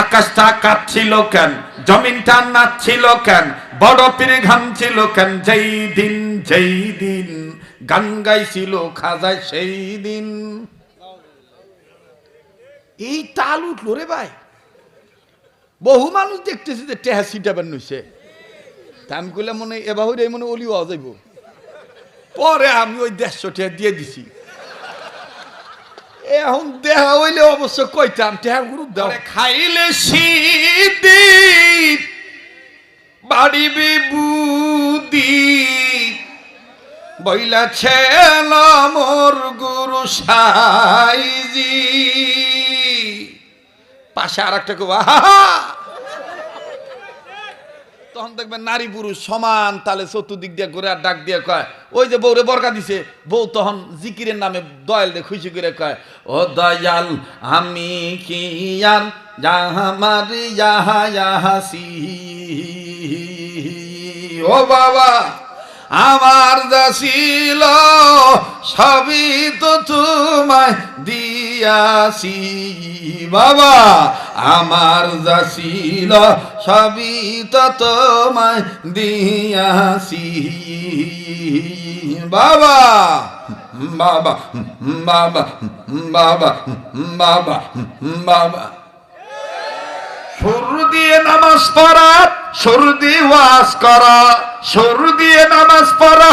আকাশটা কাঁপছিল কেন? জমিনটা নাচছিল কেন? বড় পীরে ঘামছিল কেন? যেই দিন যেই দিন গান গাইছিল খাজায় সেই দিন। এই তাল উঠল রে ভাই। বহু মানুষ দেখতেছি যে টেহা সিটাবেন নইছে তা আমি মনে এবার মনে অলিও যাইব। পরে আমি ওই দেড়শো টেহা দিয়ে দিছি। এখন দেহা হইলে অবশ্য কইতাম টেহা গুরু দাও খাইলে সিদ্ধি বাড়িবি বুদি বইলাছে মোর গুরু সাইজি। পাশে আর একটা কবা আহা। তখন দেখবেন নারী পুরুষ সমান তালে চতুর্দিক দিয়ে করে আর ডাক দিয়ে কয়, ওই যে বউরে বরকা দিছে, বউ তখন জিকিরের নামে দয়াল দিয়ে খুশি করে কয়, ও দয়াল আমি কি আর যাহামার ইয়াহা যাহাসি ও বাবা! আমার দাসিল সবই তো তোমায় দিয়াছি। বাবা, আমার দাসিল সবই তো তোমায় দিয়াছি। বাবা বাবা বাবা বাবা বাবা বাবা। সুর দিয়ে নামাজ পড়া, সুর দিয়ে ওয়াজ করা। সুর দিয়ে নামাজ পড়া,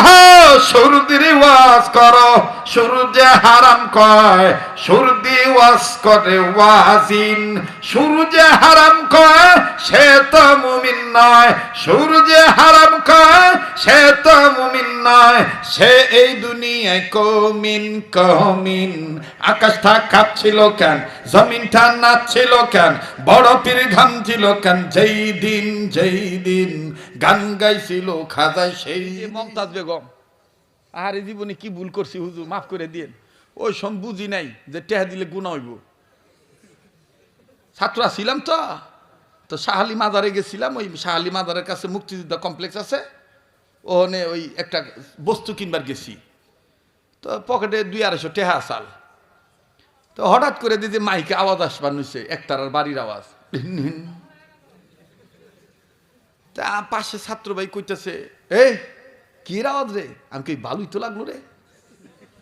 সুর ওয়াজ করো। সুর যে হারাম কয় সুর দিয়ে ওয়াজ করে ওয়াজিন। সুর যে হারাম কয়, সে তো মুমিন নয়। সুর যে হারাম কয়, সে তো মুমিন নয়। সে এই দুনিয়ায় কমিন কমিন। আকাশটা কাঁপছিল কেন জমিনটা নাচছিল কেন, বড় পীর ঘামছিল কেন, যেই দিন যেই দিন। গান গাইছিল খাজা সেই মমতাজ বেগম আরে জীবনে কি ভুল করছি হুজুর, মাফ করে দিন ওই সব বুঝি নাই যে টেহা দিলে গুণা হইব। ছাত্রা ছিলাম তো তো শাহালি মাজারে গেছিলাম, ওই শাহালি মাজারের কাছে মুক্তিযুদ্ধ কমপ্লেক্স আছে, ওখানে ওই একটা বস্তু কিনবার গেছি। তো পকেটে দুই আড়াইশো টেহা আসাল তো হঠাৎ করে দিদি মাইকে আওয়াজ আসবার নিছে একতারার বাড়ির আওয়াজ। তা পাশে ছাত্র ভাই কইতেছে এ কি আওয়াজ রে? আমি কি ভালোই তো লাগল রে।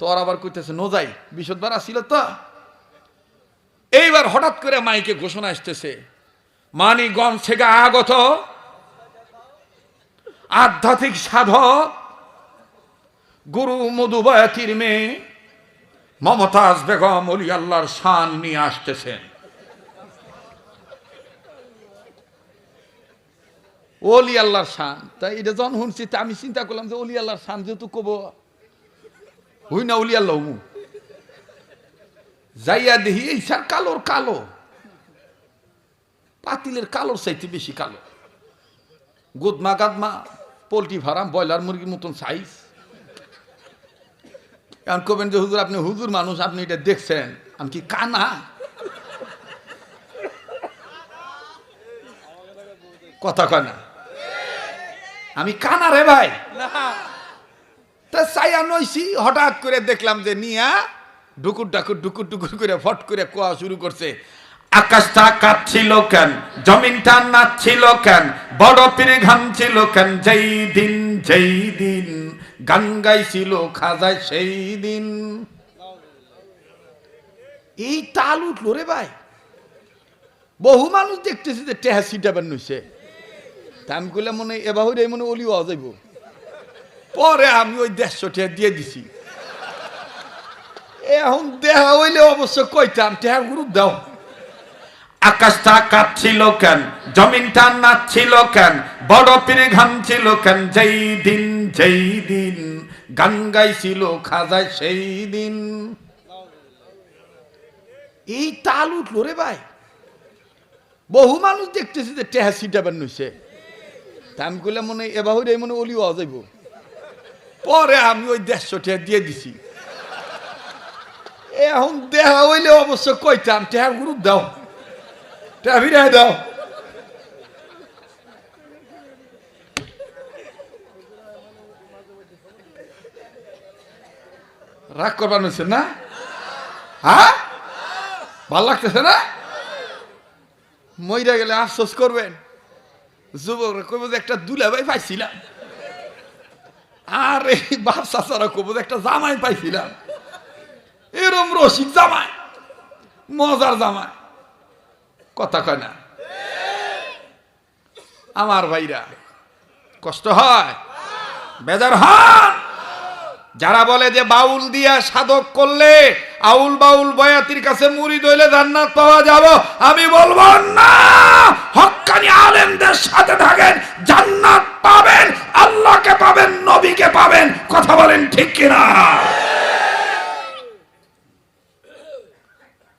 তোর আবার কইতেছে, নো যাই, বিশদবার আসছিল তো? এইবার হঠাৎ করে মাইকে ঘোষণা আসতেছে মানিগঞ্জ থেকে আগত আধ্যাত্মিক সাধক গুরু মধুবয়াতির মেয়ে মমতাজ বেগম অলি আল্লাহর শান নিয়ে আসতেছেন অলি আল্লাহর শান তাই এটা যখন শুনছি, তা আমি চিন্তা করলাম যে অলি আল্লাহর শান যেহেতু কব হই না অলি আল্লাহ মু যাইয়া দেখি, এই স্যার, কালোর, কালো। পাতিলের কালোর চাইতে বেশি কালো। গুদমা গাদমা, পোলট্রি ফার্ম, ব্রয়লার মুরগির মতন সাইজ এখন কবেন যে, হুজুর, আপনি হুজুর মানুষ, আপনি এটা দেখছেন। আমি কি কানা? কথা কয় না। আমি কানা রে ভাই। তা চাইয়া নইছি, হঠাৎ করে দেখলাম যে নিয়া ডুকুর ডাকুর ডুকুর ডুকুর করে ফট করে কোয়া শুরু করছে। আকাশটা কাঁপছিল কেন? জমিনটা নাচছিল কেন? বড় পীরে ঘামছিল কেন? যেই দিন যেই দিন গান গাইছিল খাজায় সেই দিন। এই তাল উঠল রে ভাই। বহু মানুষ দেখতেছি যে টেহা সিটাবেন নইছে। তা আমি কইলাম মনে এবার মনে অলিও যাইব। পরে আমি ওই দেড়শো টেহা দিয়ে দিছি। এখন দেহা হইলে অবশ্য কইতাম টেহা গ্রুপ দাও। আকাশটা কাঁপছিল কেন জমিনটা নাচছিল কেন বড় পীরে ঘামছিল কেন যেই দিন যেই দিন গান গাইছিল খাজায় সেই দিন। এই তাল উঠল রে ভাই। বহু মানুষ দেখতেছি যে টেহা সিটাবেন নইছে। তা আমি কইলাম মনে এবার মনে অলিও যাইব। পরে আমি ওই দেড়শো টেহা দিয়ে দিছি। এখন দেহা হইলে অবশ্য কইতাম, টেহা গ্রুপ দাও, টেহা দাও। রাগ করবার না? হ্যাঁ? ভালো লাগতেছে না? মইরা গেলে আফসোস করবেন। যুবকরা কইব যে একটা দুলাভাই পাইছিলাম। আর এই বাপ চাচারা একটা জামাই পাইছিলাম। এরম রসিক জামাই, মজার জামাই। কথা কয় না? আমার ভাইরা, কষ্ট হয়? বেজার হন? যারা বলে যে বাউল দিয়া সাধক করলে আউল বাউল বয়াতির কাছে মুড়ি দইলে জান্নাত পাওয়া যাব, আমি বলব না। হক্কানি আলেমদের সাথে থাকেন, জান্নাত পাবেন, আল্লাহকে পাবেন, নবীকে পাবেন। কথা বলেন ঠিক কিনা?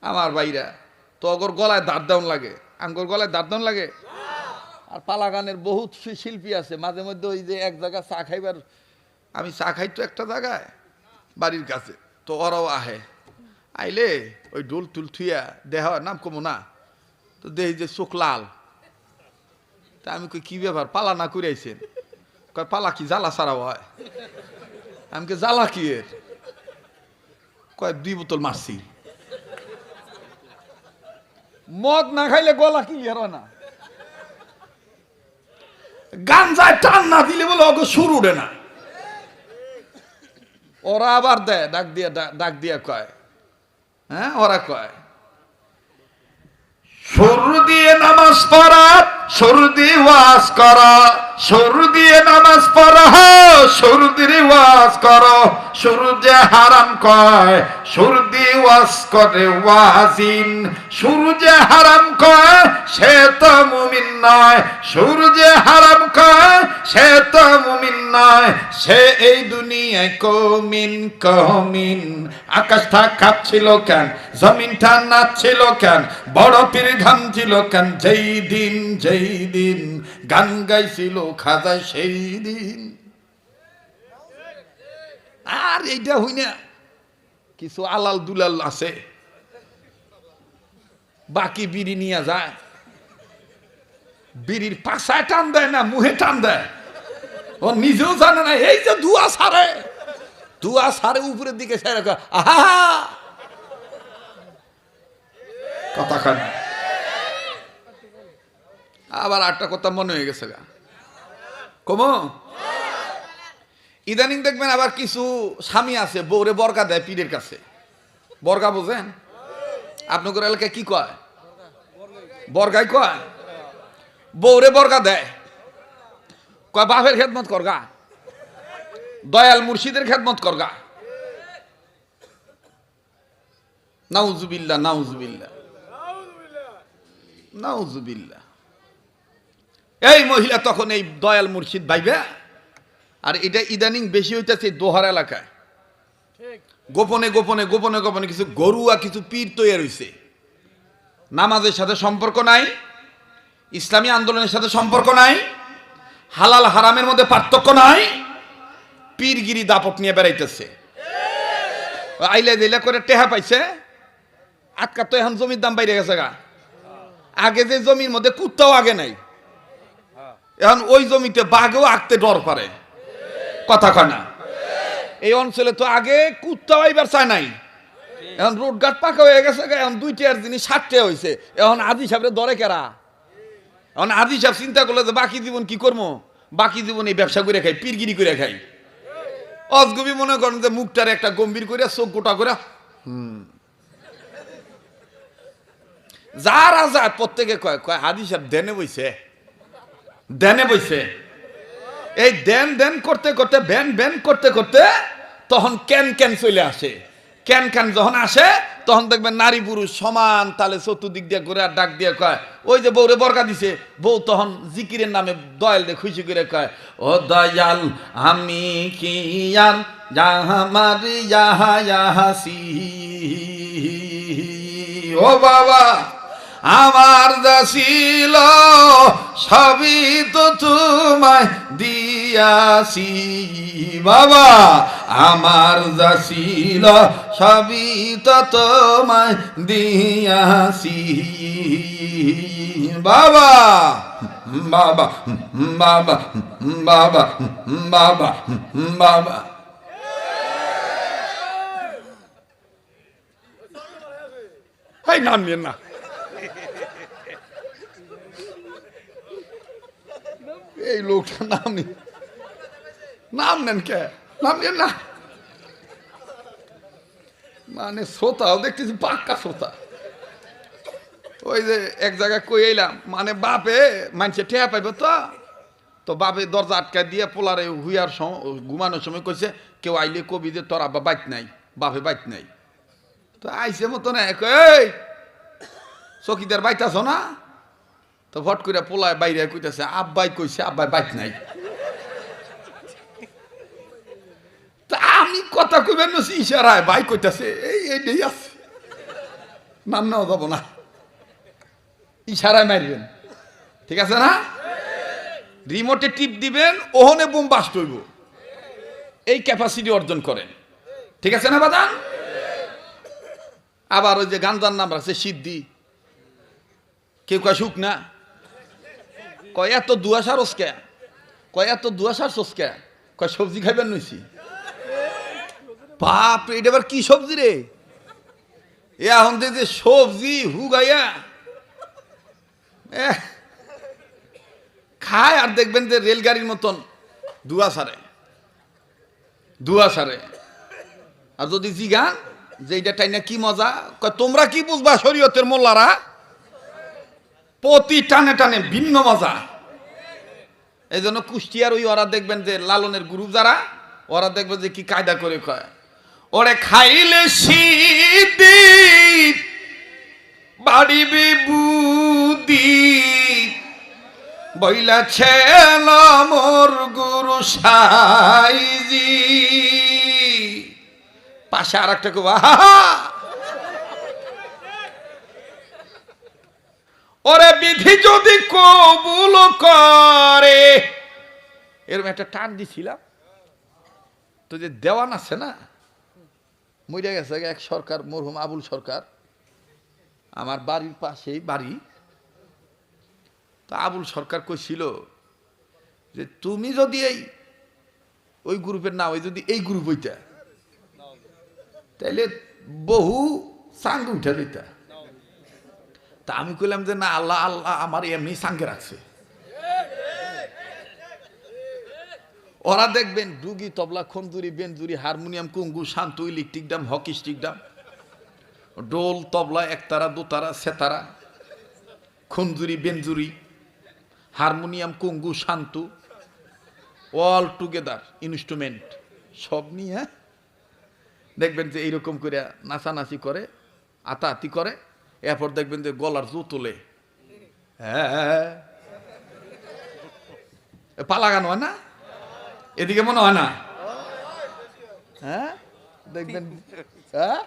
আমার ভাইরা, তো অগর গলায় দাঁত দাউন লাগে। আঙ্গর গলায় দাঁত দাউন লাগে? আর পালা গানের বহুত শিল্পী আছে, মাঝে মধ্যে ওই যে এক জায়গায় চা খাইবার আমি চা খাই তো একটা জায়গায়, বাড়ির কাছে। তো ওরাও আহে। আইলে ওই ডোল টুল থুইয়া দেহ নাম কমো না। তো দেহি যে চোখ লাল। তা আমি কই, কি ব্যাপার? পালা না করে কয়, পালা কি? জ্বালা ছাড়াও হয়। আমি কে জ্বালা কি এর? কয়, দুই বোতল মারছি। মদ না খাইলে গলা ক্লিয়ার হয় না। গাঞ্জায় টান না দিলে বলে ওকে সুর উঠে না। ওরা আবার দেয়, ডাক দিয়ে ডাক দিয়ে কয়। হ্যাঁ ওরা কয় শুরু দিয়ে নামাজ পড়া শুরু দিয়ে ওয়াজ করা শুরু দিয়ে নামাজ পড়া শুরু দিয়ে ওয়াজ করো শুরু যে হারাম কয় শুরু দিয়ে ওয়াজ করে ওয়াজিন শুরু যে হারাম কয়, সে তো মুমিন নয় শুরু যে হারাম কয়, সে তো মুমিন নয়, সে এই দুনিয়ায় কমিন কমিন। আকাশটা কাঁপছিল কেন জমিনটা নাচছিল কেন, বড় পীর ঘামছিল কেন, যেই দিন, যেই দিন গান গাইছিল খাজা সেই দিন আর এইটা হই না কিছু আলাল দুলাল আছে। বাকি বিড়ি নিয়ে যায়। বিড়ির পাশায় টান দেয় না, মুহে টান দেয়। ও নিজেও জানে না, এই যে ধুয়া সারে ধুয়া সারে উপরের দিকে সেরে আহা! কথা খান আবার আটটা কথা মনে হয়ে গেছে গা। কমো? ইদানিং দেখবেন আবার কিছু স্বামী আছে, বউরে বর্গা দেয় পীরের কাছে। বর্গা বোঝেন? আপনাদের এলাকায় কি কয়? বর্গাই কয়? বউরে বর্গা দেয়। কয়, বাপের খেদমত করগা দয়াল মুর্শিদের খেদমত করগা নাউজুবিল্লা নাউজুবিল্লা নাউজুবিল্লা এই মহিলা তখন এই দয়াল মুর্শিদ ভাইবে আর এটা ইদানিং বেশি হইতেছে দোহার এলাকায়। গোপনে গোপনে গোপনে গোপনে কিছু গরুয়া কিছু পীর তৈরি হয়েছে নামাজের সাথে সম্পর্ক নাই ইসলামী আন্দোলনের সাথে সম্পর্ক নাই হালাল হারামের মধ্যে পার্থক্য নাই পীরগিরি দাপট নিয়ে বেড়াইতেছে। আইলে দিলে করে টেহা পাইছে আটকা তো এখন জমির দাম বাইরে গেছে গা। আগে যে জমির মধ্যে কুত্তাও আগে নাই। এখন ওই জমিতে বাঘেও আঁকতে ডর করে কথা কয় না? এই অঞ্চলে তো আগে কুত্তাও আইবার চায় নাই। এখন রোড ঘাট পাকা হয়ে গেছে, এখন দুইটার জিনিস ষাটটে হয়েছে এখন আদি সাহেবের দরে কেরা? এখন আদি সাহেব চিন্তা করলে যে বাকি জীবন কি করব? বাকি জীবন এই ব্যবসা করে খাই, পীরগিরি করে খাই। অজগবি মনে করেন যে মুখটার একটা গম্ভীর করে চোখ গোটা করে হুম। যারা যায় প্রত্যেকে কয় কয় হাদি সাহেব দেনে বইছে। দেনে বইছে। এই দেন দেন করতে করতে ব্যান ব্যান করতে করতে তখন ক্যান ক্যান চলে আসে। ক্যান ক্যান যখন আসে, তখন দেখবেন নারী পুরুষ সমান তালে চতুর্দিক দিয়ে ঘুরে আর ডাক দিয়ে কয়, ওই যে বউরে বরকা দিছে। বউ তখন জিকিরের নামে দয়াল দিয়ে খুশি করে কয়, ও দয়াল, আমি কি ও বাবা! আমার ছিল, সবই তো তোমায় দিয়াছি। বাবা, আমার ছিল, সবই তো তোমায় দিয়াছি। বাবা বাবা বাবা বাবা বাবা বাবা। এই নাম নিয়ে না। এই লোকটা নাম নি নাম নেন কে? নাম নেন না। মানে শ্রোতাও দেখতেছি পাক্কা শ্রোতা। ওই যে এক জায়গায় কই এলাম মানে বাপে মানুষে ঠেয়া পাইব তো? তো বাপে দরজা আটকা দিয়ে পোলারে হুইয়ার ঘুমানোর সময় কইছে, কেউ আইলে কবি যে তোর আব্বা বাইক নাই, বাপে বাইক নাই। তো আইসে মতো না এই চকিদার বাইতাছ না? তো ভট করে পোলায় বাইরে কইতাছে, আব্বাই কইছে, আব্বাই বাইক নাই। তা আমি কথা কইবেন ইশারায় বাই কইতাছে, এই এইটাই আছে। নাম যাব না। ইশারায় মারবেন ঠিক আছে না? রিমোটে টিপ দিবেন, ওহনে বোম বাস্ট হইব। এই ক্যাপাসিটি অর্জন করেন। ঠিক আছে না বাদান? আবার ওই যে গান্ধার নাম রাখছে সিদ্ধি। কেউ সুখ না? কয়, এত দুয়াশার ওসকে কয়, এত দুয়াশার সোসকে কয়, সবজি খাইবেন নইছি। বাপ এটা আবার কি সবজি রে? এ এখন যে সবজি হুগাইয়া খায় আর দেখবেন যে রেলগাড়ির মতন দুয়া সারে দুয়া সারে আর যদি জিগান যে এইটা টাইনা কি মজা তোমরা কি বুঝবা শরীয়তের মোল্লারা? প্রতি টানে টানে ভিন্ন মজা। এই জন্য কুষ্টিয়ার ওই ওরা দেখবেন যে লালনের গ্রুপ যারা, ওরা দেখবেন যে কি কায়দা করে কয় ওরে খাইলে বাড়িবি বুদ্ধি। বইলাছে মোর গুরু সাইজি। পাশে আর একটা আহা। ওরে বিধি যদি কবুল করে। এরকম একটা টান দিছিলাম। তো যে দেওয়ান আছে না মরে গেছে এক সরকার, মরহুম আবুল সরকার। আমার বাড়ির পাশেই বাড়ি। তা আবুল সরকার কইছিল যে, তুমি যদি এই, ওই গ্রুপের না ওই যদি এই গ্রুপ হইতা, তাইলে বহু সাঙ্গ উঠে দিতা তা আমি কইলাম যে না, আল্লাহ আল্লাহ আমার এমনি সাঙ্গে রাখছে। ওরা দেখবেন ডুগি, তবলা, খন্দুরি বেঞ্জুরি হারমোনিয়াম, কুঙ্গু, শান্ত electric drum hockey stick drum ডোল তবলা, একতারা, দোতারা, সেতারা খঞ্জুরি বেঞ্জুরি হারমোনিয়াম, কুঙ্গু, শান্তু অল টুগেদার ইনস্ট্রুমেন্ট সব নিয়ে দেখবেন যে এইরকম করে নাচানাচি করে আতাহাতি করে। এরপর দেখবেন যে গলার জু তোলে। হ্যাঁ এ পালা গান হয় না? এদিকে মনে হয় না? হ্যাঁ? দেখবেন হ্যাঁ?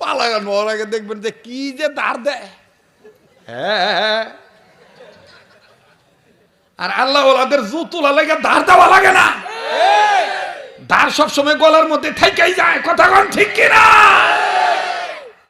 পালা গান হওয়ার আগে দেখবেন যে কি যে দাঁড় দেয়। হ্যাঁ আর আল্লাহ ওলাদের জু তোলা লাগে দাঁড় দেওয়া লাগে না। দাঁড় সবসময় গলার মধ্যে থেকেই যায়। কথা কন ঠিক কিনা?